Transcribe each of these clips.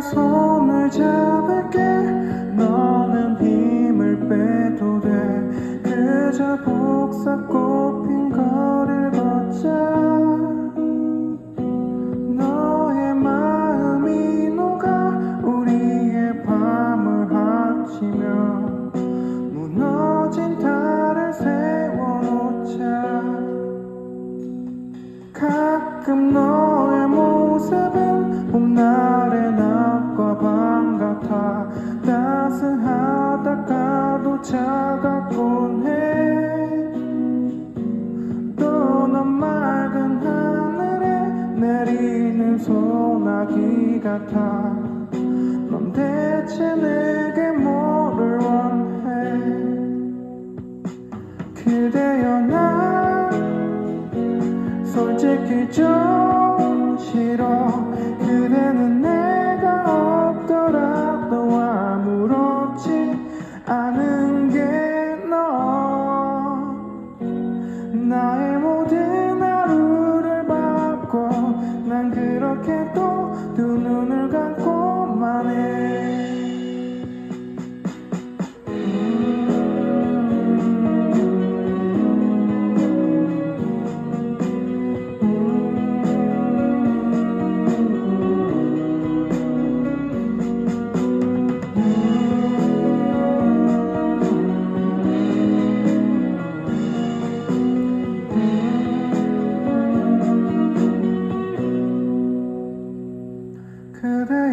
손을 잡을게. 너는 힘을 빼도 돼. 그저 복사 꽃핀 거를 걷자. 너의 마음이 녹아 우리의 밤을 합치며 무너진 달을 세워놓자. 가끔 너의 모습은 봄날 차갑곤 해또넌 맑은 하늘에 내리는 소나기 같아. 넌 대체 내게 뭐를 원해? 그대여 나? 솔직히 좀 감고만 해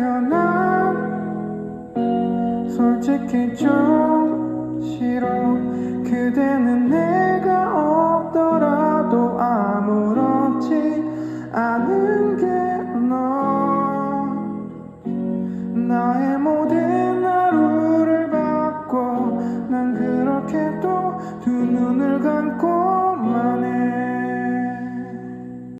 그대여 난 솔직히 좀